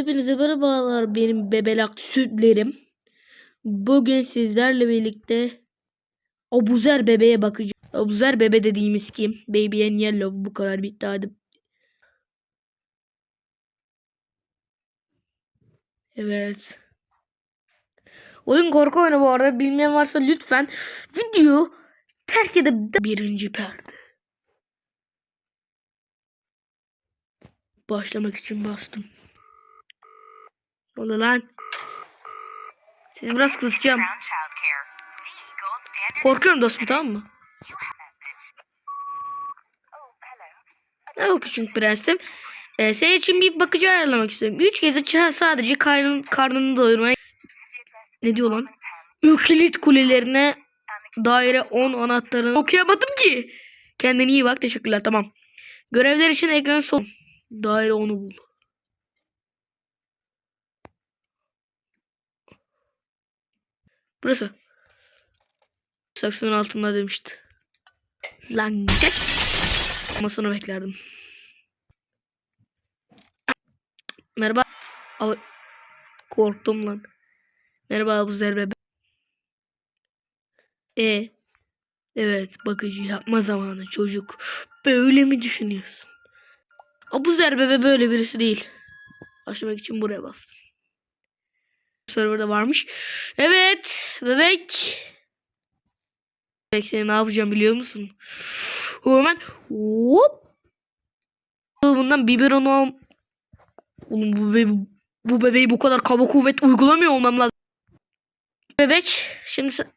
Hepinize merhabalar benim bebelak sütlerim. Bugün sizlerle birlikte Abuzer bebeğe bakacağız. Abuzer bebe dediğimiz kim? Baby and Yellow bu kadar bitti hadi. Evet. Oyun korku oyunu bu arada. Bilmeyen varsa lütfen video terk edip birinci perde. Başlamak için bastım. Oluyor lan? Sizi biraz standard. Korkuyorum dostum tamam mı? Merhaba küçük prensim. Ee, senin için bir bakıcı ayarlamak istiyorum. Üç gezi sadece karnın, karnını doyurmaya... Ne diyor lan? Öklit kulelerine daire 10 anahtarını okuyamadım ki. Kendine iyi bak. Teşekkürler. Tamam. Görevler için ekranı sol. Daire 10'u bul. Burası. Saksının altında demişti. Lan git. Masını beklerdim. Merhaba. Av- Korktum lan. Merhaba Abuzer bebe. E. Evet bakıcı yapma zamanı çocuk. Böyle mi düşünüyorsun? Abuzer bebe böyle birisi değil. Başlamak için buraya bastım. Serverda varmış. Evet bebek. Bebek seni ne yapacağım biliyor musun? Hemen hop. Bundan biberon al. Oğlum bu, bebe bu bebeği bu kadar kaba kuvvet uygulamıyor olmam lazım. Bebek şimdi sen...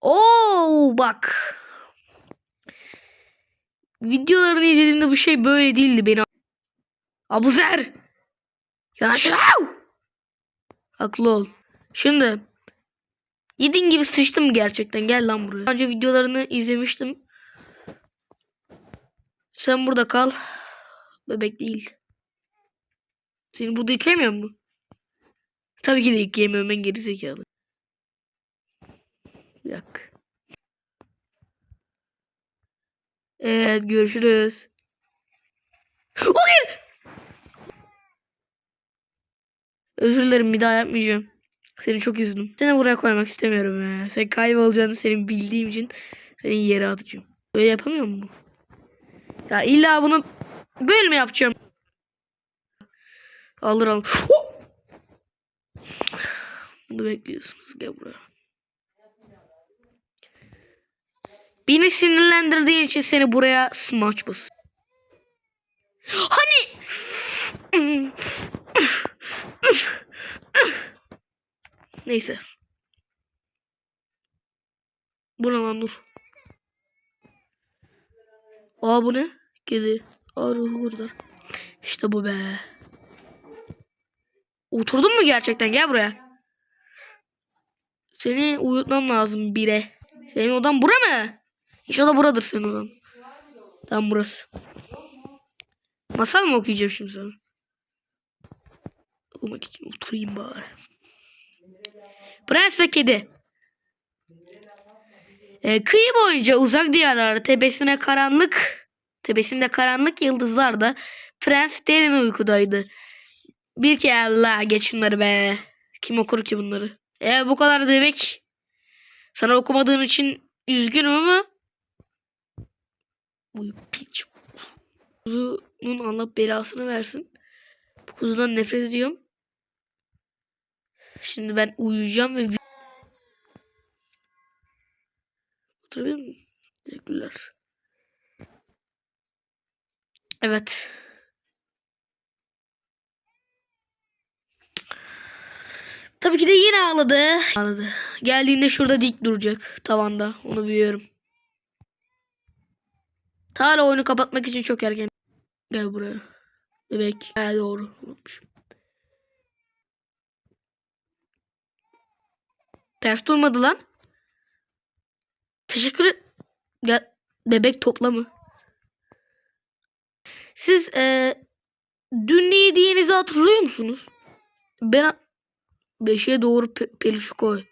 Oo bak. Videolarını izlediğimde bu şey böyle değildi beni. Abuzer. Yanaş lan. Haklı ol. Şimdi Yediğin gibi sıçtım gerçekten. Gel lan buraya. Önce videolarını izlemiştim. Sen burada kal. Bebek değil. Seni burada yıkayamıyor mu? Tabii ki de yıkayamıyorum ben geri zekalı. Bir dakika. Evet görüşürüz. Hayır. Özür dilerim bir daha yapmayacağım. Seni çok üzdüm. Seni buraya koymak istemiyorum ya. Sen kaybolacağını senin bildiğim için seni yere atacağım. Böyle yapamıyor mu? Ya illa bunu böyle mi yapacağım? Alır al. Bunu bekliyorsunuz. Gel buraya. Beni sinirlendirdiğin için seni buraya smaç bas. Hani? Neyse. Bu ne lan dur. Aa bu ne? Kedi. Aa ruhu burada. İşte bu be. Oturdun mu gerçekten? Gel buraya. Seni uyutmam lazım bire. Senin odan bura mı? İnşallah buradır senin odan. Tam burası. Masal mı okuyacağım şimdi sana? Okumak için oturayım bari. Prens ve kedi. Ee, kıyı boyunca uzak diyarlarda tepesine karanlık tepesinde karanlık yıldızlarda prens derin uykudaydı. Bir ki Allah geç şunları be. Kim okur ki bunları? E bu kadar bebek. Sana okumadığın için üzgünüm ama bu piç kuzunun Allah belasını versin. Bu kuzudan nefret ediyorum. Şimdi ben uyuyacağım ve Oturabilir miyim? Teşekkürler. Evet. Tabii ki de yine ağladı. Ağladı. Geldiğinde şurada dik duracak tavanda. Onu biliyorum. Hala oyunu kapatmak için çok erken. Gel buraya. Bebek. Ha, doğru. Unutmuşum. Ters durmadı lan. Teşekkür et. Ya bebek toplamı. Siz e, dün ne yediğinizi hatırlıyor musunuz? Ben beşe doğru pe- peluş koy.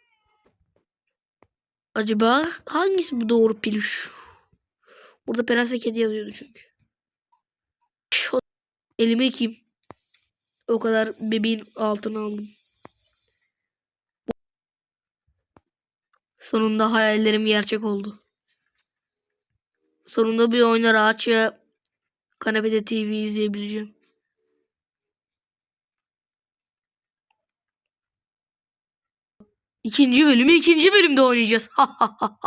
Acaba hangisi bu doğru peluş? Burada prens ve kedi yazıyordu çünkü. Elime ekeyim. O kadar bebeğin altına aldım. Sonunda hayallerim gerçek oldu. Sonunda bir oyuna rahatça kanepede TV izleyebileceğim. İkinci bölümü ikinci bölümde oynayacağız.